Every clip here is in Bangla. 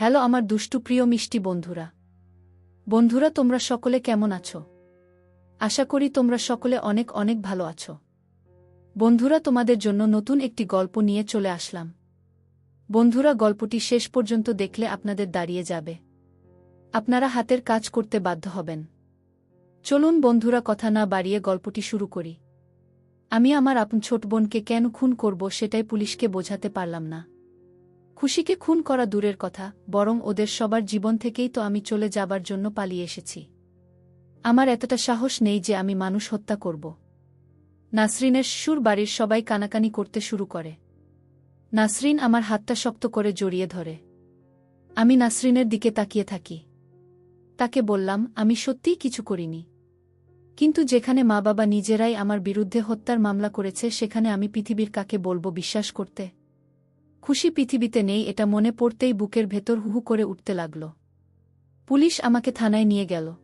হ্যালো আমার দুষ্টু প্রিয় মিষ্টি বন্ধুরা। বন্ধুরা, তোমরা সকলে কেমন আছো? আশা করি তোমরা সকলে অনেক অনেক ভালো আছো। বন্ধুরা, তোমাদের জন্য নতুন একটি গল্প নিয়ে চলে আসলাম। বন্ধুরা, গল্পটি শেষ পর্যন্ত দেখলে আপনাদের দাঁড়িয়ে যাবে। আপনারা হাতের কাজ করতে বাধ্য হবেন। চলুন বন্ধুরা, কথা না বাড়িয়ে গল্পটি শুরু করি। আমি আমার আপন ছোট বোনকে কেন খুন করব সেটাই পুলিশকে বোঝাতে পারলাম না। খুশিকে খুন করা দূরের কথা, বরং ওদের সবার জীবন থেকেই তো আমি চলে যাবার জন্য পালিয়ে এসেছি। আমার এতটা সাহস নেই যে আমি মানুষ হত্যা করব। নাসরিনের শিশুর বাড়ির সবাই কানাকানি করতে শুরু করে। নাসরিন আমার হাতটা শক্ত করে জড়িয়ে ধরে। আমি নাসরিনের দিকে তাকিয়ে থাকি। তাকে বললাম, আমি সত্যিই কিছু করিনি। কিন্তু যেখানে মা বাবা নিজেরাই আমার বিরুদ্ধে হত্যার মামলা করেছে, সেখানে আমি পৃথিবীর কাকে বলব বিশ্বাস করতে? খুশি পৃথিবীতে নেই, এটা মনে পড়তেই বুকের ভেতর হুহু করে উঠতে লাগল। পুলিশ আমাকে থানায় নিয়ে গেল।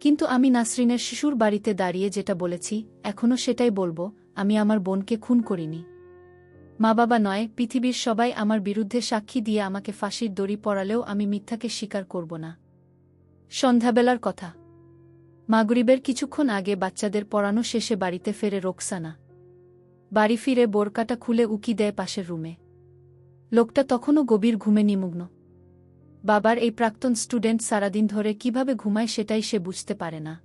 কিন্তু আমি নাসরিনের শিশুর বাড়িতে দাঁড়িয়ে যেটা বলেছি এখনও সেটাই বলব, আমি আমার বোনকে খুন করিনি। মা বাবা নয়, পৃথিবীর সবাই আমার বিরুদ্ধে সাক্ষী দিয়ে আমাকে ফাঁসির দড়ি পড়ালেও আমি মিথ্যাকে স্বীকার করব না। সন্ধ্যাবেলার কথা। মাগরিবের কিছুক্ষণ আগে বাচ্চাদের পড়ানো শেষে বাড়িতে ফেরে রোকসানা। বাড়ি ফিরে বোরকাটা খুলে উকি দেয় পাশের রুমে। লোকটা তখনও গভীর ঘুমে নিমগ্ন। বাবার এই প্রাক্তন স্টুডেন্ট সারাদিন ধরে কীভাবে ঘুমায় সেটাই সে বুঝতে পারে না।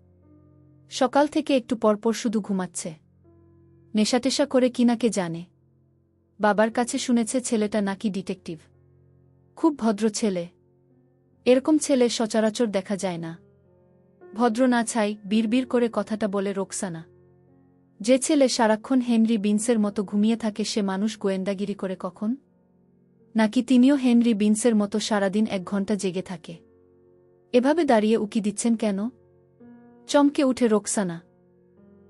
সকাল থেকে একটু পরপর শুধু ঘুমাচ্ছে। নেশাটেশা করে কিনাকে জানে। বাবার কাছে শুনেছে ছেলেটা নাকি ডিটেকটিভ। খুব ভদ্র ছেলে। এরকম ছেলে সচরাচর দেখা যায় না। ভদ্র না ছাই, বিড়বিড় করে কথাটা বলে রোকসানা। যে ছেলে সারাক্ষণ হেনরি বিন্সের মতো ঘুমিয়ে থাকে সে মানুষ গোয়েন্দাগিরি করে কখন? নাকি তিনিও হেনরি বিন্সের মতো সারাদিন এক ঘণ্টা জেগে থাকে? এভাবে দাঁড়িয়ে উকি দিচ্ছেন কেন? চমকে উঠে রোকসানা।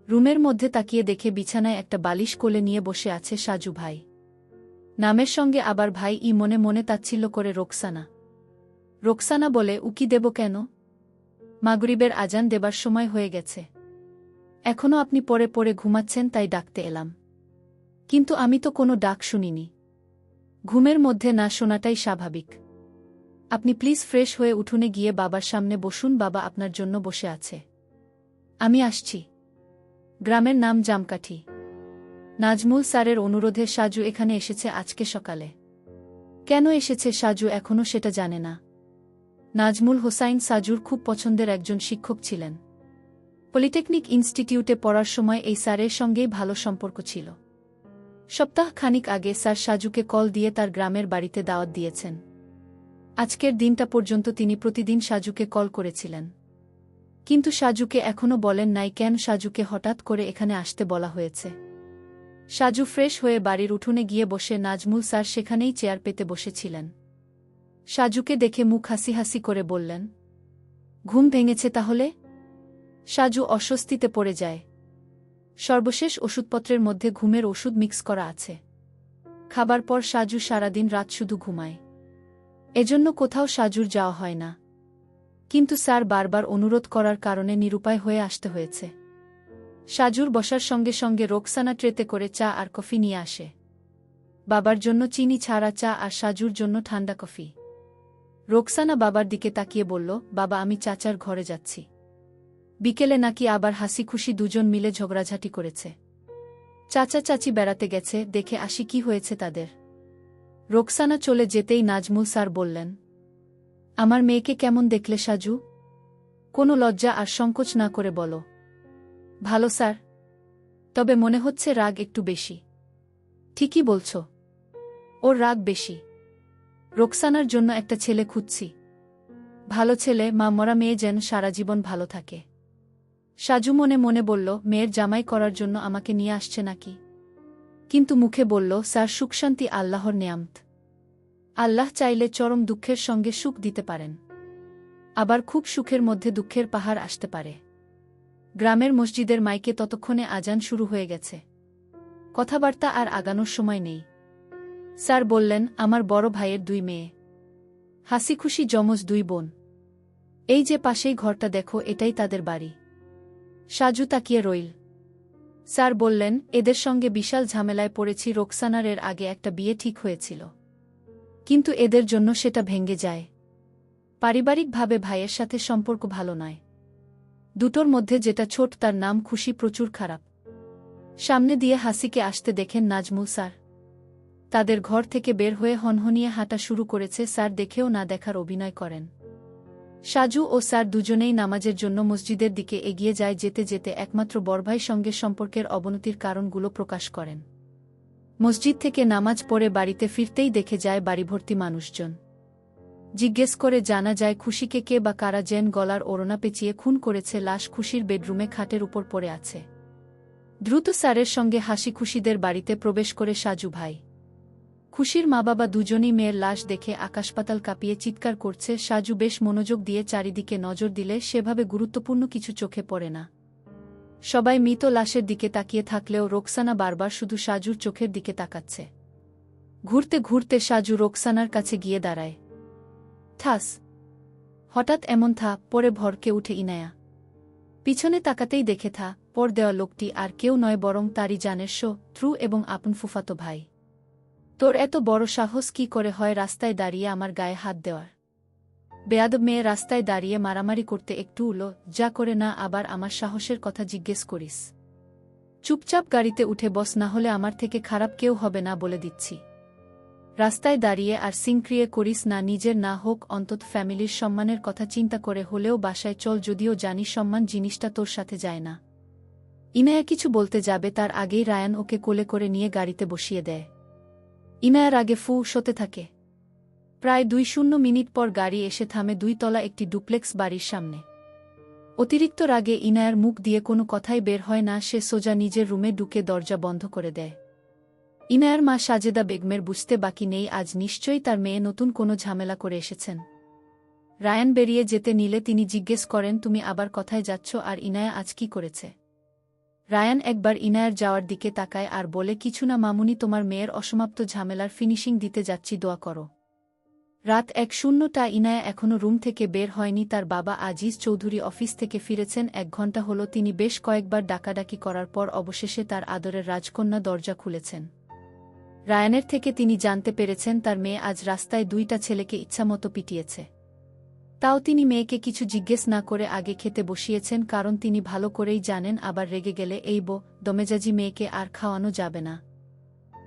রুমের মধ্যে তাকিয়ে দেখে বিছানায় একটা বালিশ কোলে নিয়ে বসে আছে সাজু ভাই। নামের সঙ্গে আবার ভাই ই মনে মনে তাচ্ছিল্য করে রোকসানা। রোকসানা বলে, উকি দেব কেন? মাগরিবের আজান দেবার সময় হয়ে গেছে। এখনও আপনি পরে পরে ঘুমাচ্ছেন, তাই ডাকতে এলাম। কিন্তু আমি তো কোনো ডাক শুনিনি। ঘুমের মধ্যে না শোনাটাই স্বাভাবিক। আপনি প্লিজ ফ্রেশ হয়ে উঠোনে গিয়ে বাবার সামনে বসুন, বাবা আপনার জন্য বসে আছে। আমি আসছি। গ্রামের নাম জামকাঠি। নাজমুল স্যারের অনুরোধে সাজু এখানে এসেছে আজকে সকালে। কেন এসেছে সাজু এখনও সেটা জানে না। নাজমুল হোসাইন সাজুর খুব পছন্দের একজন শিক্ষক ছিলেন। পলিটেকনিক ইনস্টিটিউটে পড়ার সময় এই স্যারের সঙ্গেই ভালো সম্পর্ক ছিল। সপ্তাহ খানিক আগে স্যার সাজুকে কল দিয়ে তার গ্রামের বাড়িতে দাওয়াত দিয়েছেন। আজকের দিনটা পর্যন্ত তিনি প্রতিদিন সাজুকে কল করেছিলেন। কিন্তু সাজুকে এখনও বলেন নাই কেন সাজুকে হঠাৎ করে এখানে আসতে বলা হয়েছে। সাজু ফ্রেশ হয়ে বাড়ির উঠোনে গিয়ে বসে নাজমুল স্যার সেখানেই চেয়ার পেতে বসেছিলেন। সাজুকে দেখে মুখ হাসি হাসি করে বললেন, ঘুম ভেঙেছে তাহলে? সাজু অস্বস্তিতে পড়ে যায়। সর্বশেষ ওষুধপত্রের মধ্যে ঘুমের ওষুধ মিক্স করা আছে। খাবার পর সাজু সারাদিন রাত শুধু ঘুমায়। এজন্য কোথাও সাজুর যাওয়া হয় না। কিন্তু স্যার বারবার অনুরোধ করার কারণে নিরুপায় হয়ে আসতে হয়েছে। সাজুর বসার সঙ্গে সঙ্গে রোকসানা ট্রেতে করে চা আর কফি নিয়ে আসে। বাবার জন্য চিনি ছাড়া চা আর সাজুর জন্য ঠান্ডা কফি। রোকসানা বাবার দিকে তাকিয়ে বলল, বাবা, আমি চাচার ঘরে যাচ্ছি। বিকেলে নাকি আবার হাসি খুশি দুজন মিলে ঝগড়াঝাটি করেছে। চাচা চাচি বেড়াতে গেছে, দেখে আসি কি হয়েছে তাদের। রোকসানা চলে যেতেই নাজমুল স্যার বললেন, আমার মেয়েকে কেমন দেখলে সাজু? কোনো লজ্জা আর সংকোচ না করে বলো। ভালো স্যার, তবে মনে হচ্ছে রাগ একটু বেশি। ঠিকই বলছ, ওর রাগ বেশি। রোকসানার জন্য একটা ছেলে খুঁজছি। ভালো ছেলে, মা মরা মেয়ে যেন সারা জীবন ভালো থাকে। সাজু মনে মনে বলল, মেয়ের জামাই করার জন্য আমাকে নিয়ে আসছে নাকি? কিন্তু মুখে বলল, স্যার, সুখশান্তি আল্লাহর নেয়ামত। আল্লাহ চাইলে চরম দুঃখের সঙ্গে সুখ দিতে পারেন। আবার খুব সুখের মধ্যে দুঃখের পাহাড় আসতে পারে। গ্রামের মসজিদের মাইকে ততক্ষণে আজান শুরু হয়ে গেছে। কথাবার্তা আর আগানোর সময় নেই। স্যার বললেন, আমার বড় ভাইয়ের দুই মেয়ে। হাসি খুশি যমজ দুই বোন। এই যে পাশেই ঘরটা দেখো, এটাই তাদের বাড়ি। সাজু তাকিয়ে রইল। স্যার বললেন, এদের সঙ্গে বিশাল ঝামেলায় পড়েছি রোকসানার এর আগে একটা বিয়ে ঠিক হয়েছিল। কিন্তু এদের জন্য সেটা ভেঙে যায়। পারিবারিকভাবে ভাইয়ের সাথে সম্পর্ক ভালো নয়। দুটোর মধ্যে যেটা ছোট, তার নাম খুশি, প্রচুর খারাপ। সামনে দিয়ে হাসিকে আসতে দেখেন নাজমুল স্যার। তাদের ঘর থেকে বের হয়ে হনহনিয়ে হাঁটা শুরু করেছে, স্যার দেখেও না দেখার অভিনয় করেন। সাজু ও স্যার দুজনেই নামাজের জন্য মসজিদের দিকে এগিয়ে যায় যেতে যেতে একমাত্র বরভাই সঙ্গে সম্পর্কের অবনতির কারণগুলো প্রকাশ করেন। মসজিদ থেকে নামাজ পড়ে বাড়িতে ফিরতেই দেখে যায় বাড়িভর্তি মানুষজন। জিজ্ঞেস করে জানা যায় খুশিকে কে বা কারা জেন গলার ওড়না পেঁচিয়ে খুন করেছে, লাশ খুশির বেডরুমে খাটের উপর পড়ে আছে। দ্রুত স্যারের সঙ্গে হাসি খুশিদের বাড়িতে প্রবেশ করে সাজু ভাই। খুশির মা বাবা দুজনই মেয়ের লাশ দেখে আকাশপাতাল কাঁপিয়ে চিৎকার করছে। সাজু বেশ মনোযোগ দিয়ে চারিদিকে নজর দিলে সেভাবে গুরুত্বপূর্ণ কিছু চোখে পড়ে না। সবাই মৃত লাশের দিকে তাকিয়ে থাকলেও রোকসানা বারবার শুধু সাজুর চোখের দিকে তাকাচ্ছে। ঘুরতে ঘুরতে সাজু রোকসানার কাছে গিয়ে দাঁড়ায়। ঠাস হঠাৎ এমন থা, পরে ভরকে উঠে ইনায়া। পিছনে তাকাতেই দেখে থা, পর দেওয়া লোকটি আর কেউ নয় বরং তারই জানের শো, থ্রু এবং আপন ফুফাতো ভাই। তোর এত বড় সাহস কি করে হয় রাস্তায় দাঁড়িয়ে আমার গায়ে হাত দেওয়ার? বেয়াদব মেয়ে রাস্তায় দাঁড়িয়ে মারামারি করতে একটু উলো, যা করে না আবার আমার সাহসের কথা জিজ্ঞেস করিস। চুপচাপ গাড়িতে উঠে বস, না হলে আমার থেকে খারাপ কেউ হবে না বলে দিচ্ছি। রাস্তায় দাঁড়িয়ে আর সিংক্রিয়ে করিস না, নিজের না হোক, অন্তত ফ্যামিলির সম্মানের কথা চিন্তা করে হলেও বাসায় চল, যদিও জানি সম্মান জিনিসটা তোর সাথে যায় না। ইনায়া কিছু বলতে যাবে, তার আগেই রায়ান ওকে কোলে করে নিয়ে গাড়িতে বসিয়ে দেয়। ইনায়ার আগে ফু শোতে থাকে। প্রায় দুই শূন্য মিনিট পর গাড়ি এসে থামে দুই তলা একটি ডুপ্লেক্স বাড়ির সামনে। অতিরিক্ত রাগে ইনায়ার মুখ দিয়ে কোনো কথাই বের হয় না, সে সোজা নিজের রুমে ঢুকে দরজা বন্ধ করে দেয়। ইনায়ার মা সাজেদা বেগমের বুঝতে বাকি নেই, আজ নিশ্চয়ই তার মেয়ে নতুন কোনো ঝামেলা করে এসেছেন। রায়ান বেরিয়ে যেতে নিলে তিনি জিজ্ঞেস করেন, তুমি আবার কথায় যাচ্ছ? আর ইনায়া আজ কি করেছে? রায়ান একবার ইনায়ার যাওয়ার দিকে তাকায় আর বলে, কিছু না মামুনি, তোমার মেয়ের অসমাপ্ত ঝামেলার ফিনিশিং দিতে যাচ্ছি, দোয়া করো। রাত এক শূন্যটা ইনায়া এখনও রুম থেকে বের হয়নি, তার বাবা আজিজ চৌধুরী অফিস থেকে ফিরেছেন, এক ঘণ্টা হল তিনি বেশ কয়েকবার ডাকাডাকি করার পর অবশেষে তার আদরের রাজকন্যা দরজা খুলেছেন। রায়ানের থেকে তিনি জানতে পেরেছেন, তার মেয়ে আজ রাস্তায় দুইটা ছেলেকে ইচ্ছামতো পিটিয়েছে। তাও তিনি মেয়েকে কিছু জিজ্ঞেস না করে আগে খেতে বসিয়েছেন কারণ তিনি ভালো করেই জানেন আবার রেগে গেলে এই বো, দমেজাজি মেয়েকে আর খাওয়ানো যাবে না।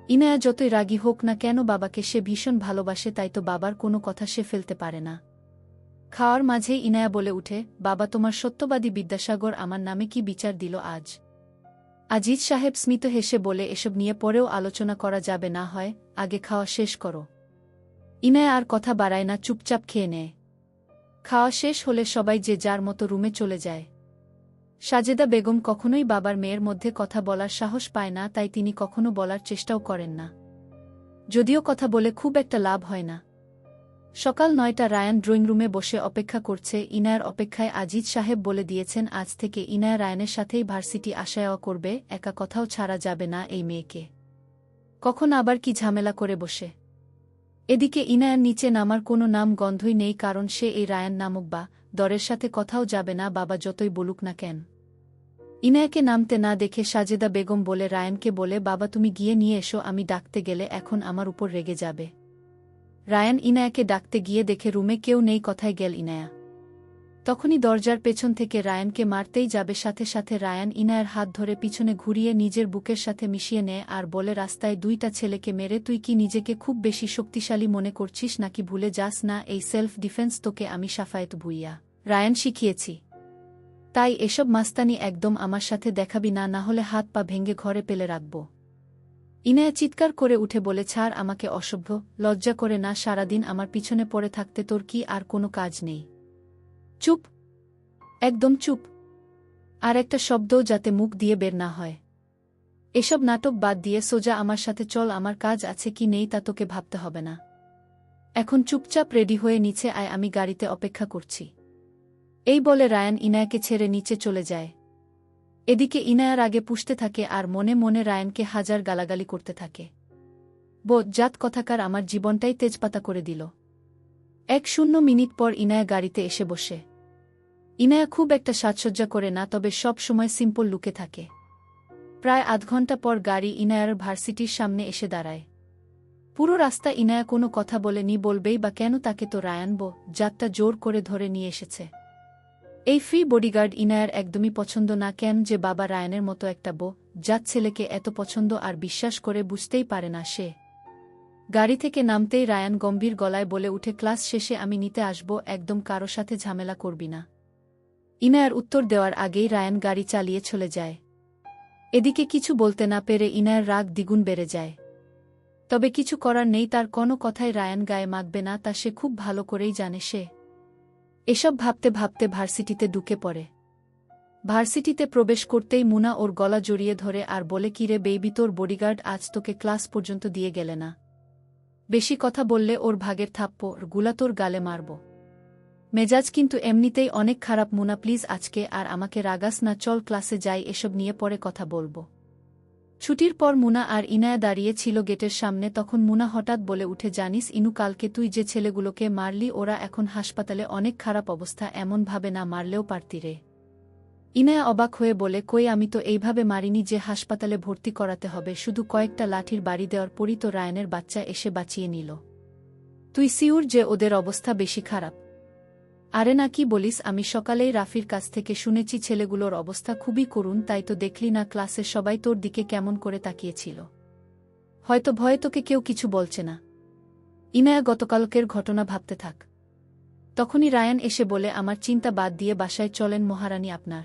ইনায়া যতই রাগী হোক না কেন বাবাকে সে ভীষণ ভালোবাসে তাই তো বাবার কোনো কথা সে ফেলতে পারে না। খাওয়ার মাঝেই ইনায়া বলে উঠে, বাবা, তোমার সত্যবাদী বিদ্যাসাগর আমার নামে কি বিচার দিল আজ? আজিজ সাহেব স্মিত হেসে বলে, এসব নিয়ে পরেও আলোচনা করা যাবে না হয়, আগে খাওয়া শেষ করো। ইনায়া আর কথা বাড়ায় না, চুপচাপ খেয়ে নেয়। খাওয়া শেষ হলে সবাই যে যার মতো রুমে চলে যায়। সাজেদা বেগম কখনোই বাবার মেয়ের মধ্যে কথা বলার সাহস পায় না, তাই তিনি কখনো বলার চেষ্টাও করেন না। যদিও কথা বলে খুব একটা লাভ হয় না। সকাল নয়টা রায়ান ড্রয়িং রুমে বসে অপেক্ষা করছে, ইনায়ার অপেক্ষায় আজিজ সাহেব বলে দিয়েছেন, আজ থেকে ইনায়া রায়ানের সাথেই ভার্সিটি আশায়া করবে, একা কথাও ছাড়া যাবে না এই মেয়েকে। কখন আবার কি ঝামেলা করে বসে। এদিকে ইনায়ার নিচে নামার কোনো নাম গন্ধই নেই কারণ সে এই রায়ান নামক বা দরের সাথে কথাও যাবে না, বাবা যতই বলুক না কেন। ইনায়াকে নামতে না দেখে সাজেদা বেগম বলে, রায়ানকে বলে, বাবা তুমি গিয়ে নিয়ে এসো, আমি ডাকতে গেলে এখন আমার উপর রেগে যাবে। রায়ান ইনায়াকে ডাকতে গিয়ে দেখে রুমে কেউ নেই, কথায় গেল ইনায়া। তখনই দরজার পেছন থেকে রায়ানকে মারতেই যাবে সাথে সাথে রায়ান ইনায়ের হাত ধরে পিছনে ঘুরিয়ে নিজের বুকের সাথে মিশিয়ে নেয় আর বলে, রাস্তায় দুইটা ছেলেকে মেরে তুই কি নিজেকে খুব বেশি শক্তিশালী মনে করছিস নাকি ভুলে যাস না, এই সেলফ ডিফেন্স তোকে আমি সাফায়েত ভুইয়া। রায়ান, শিখিয়েছি। তাই এসব মাস্তানি একদম আমার সাথে দেখাবি না না হলে হাত পা ভেঙে ঘরে পেলে রাখব। ইনায়া চিৎকার করে উঠে বলে, ছাড় আমাকে অসভ্য, লজ্জা করে না, সারাদিন আমার পিছনে পড়ে থাকতে তোর কি আর কোনো কাজ নেই। চুপ। একদম চুপ। আর একটা শব্দও যাতে মুখ দিয়ে বের না হয়। এসব নাটক বাদ দিয়ে সোজা আমার সাথে চল, আমার কাজ আছে কি নেই তা তোকে ভাবতে হবে না। এখন চুপচাপ রেডি হয়ে নিচে আয়, আমি গাড়িতে অপেক্ষা করছি। এই বলে রায়ান ইনায়াকে ছেড়ে নিচে চলে যায়। এদিকে ইনায়ার আগে পুষতে থাকে আর মনে মনে রায়ানকে হাজার গালাগালি করতে থাকে। বোধ জাত কথাকার আমার জীবনটাই তেজপাতা করে দিল। এক শূন্য মিনিট পর ইনায়া গাড়িতে এসে বসে। ইনায়া খুব একটা সাজসজ্জা করে না, তবে সব সময় সিম্পল লুকে থাকে। প্রায় আধ ঘণ্টা পর গাড়ি ইনায়ার ভার্সিটির সামনে এসে দাঁড়ায়। পুরো রাস্তা ইনায়া কোনো কথা বলেনি, বলবেই বা কেন তাকে তো রায়ানব যাত্রা জোর করে ধরে নিয়ে এসেছে। এই ফ্রি বডিগার্ড ইনায়ার একদমই পছন্দ না, কেন যে বাবা রায়ানের মতো একটা বো যার ছেলেকে এত পছন্দ আর বিশ্বাস করে বুঝতেই পারে না সে। গাড়ি থেকে নামতেই রায়ান গম্ভীর গলায় বলে উঠে, ক্লাস শেষে আমি নিতে আসব, একদম কারও সাথে ঝামেলা করবি না। ইনায়ার উত্তর দেওয়ার আগেই রায়ান গাড়ি চালিয়ে চলে যায়। এদিকে কিছু বলতে না পেরে ইনায়ার রাগ দ্বিগুণ বেড়ে যায়। তবে কিছু করার নেই, তার কোনো কথায় রায়ান গায়ে মাখবে না, তা সে খুব ভালো করেই জানে সে। এসব ভাবতে ভাবতে ভার্সিটিতে ঢুকে পড়ে। ভার্সিটিতে প্রবেশ করতেই মুনা ওর গলা জড়িয়ে ধরে আর বলে, কিরে বেবি, তোর বডিগার্ড আজ তোকে ক্লাস পর্যন্ত দিয়ে গেলে না। বেশি কথা বললে ওর ভাগের থাপ্পড়, গুলা তোর গালে মারব। মেজাজ কিন্তু এমনিতেই অনেক খারাপ, মুনা, প্লিজ আজকে আর আমাকে রাগাস না, চল ক্লাসে যাই, এসব নিয়ে পরে কথা বলব। ছুটির পর মুনা আর ইনায়া দাঁড়িয়ে ছিল গেটের সামনে, তখন মুনা হঠাৎ বলে উঠে, জানিস, ইনু, কালকে তুই যে ছেলেগুলোকে মারলি, ওরা এখন হাসপাতালে অনেক খারাপ অবস্থা এমনভাবে না মারলেও পারতি রে। ইনায়া অবাক হয়ে বলে, কই, আমি তো এইভাবে মারিনি যে হাসপাতালে ভর্তি করাতে হবে, শুধু কয়েকটা লাঠির বাড়ি দেওয়ার পরই তো রায়নের বাচ্চা এসে বাঁচিয়ে নিল। তুই সিউর যে ওদের অবস্থা বেশি খারাপ। আরে না, কি বলিস? আমি সকালেই রাফির কাছ থেকে শুনেছি ছেলেগুলোর অবস্থা খুবই করুণ, তাই তো দেখলি না ক্লাসের সবাই তোর দিকে কেমন করে তাকিয়েছিল। হয়তো ভয়ে তোকে কেউ কিছু বলছে না। ইনায়া গতকালকের ঘটনা ভাবতে থাক। তখনই রায়ান এসে বলে, আমার চিন্তা বাদ দিয়ে বাসায় চলেন মহারানী আপনার।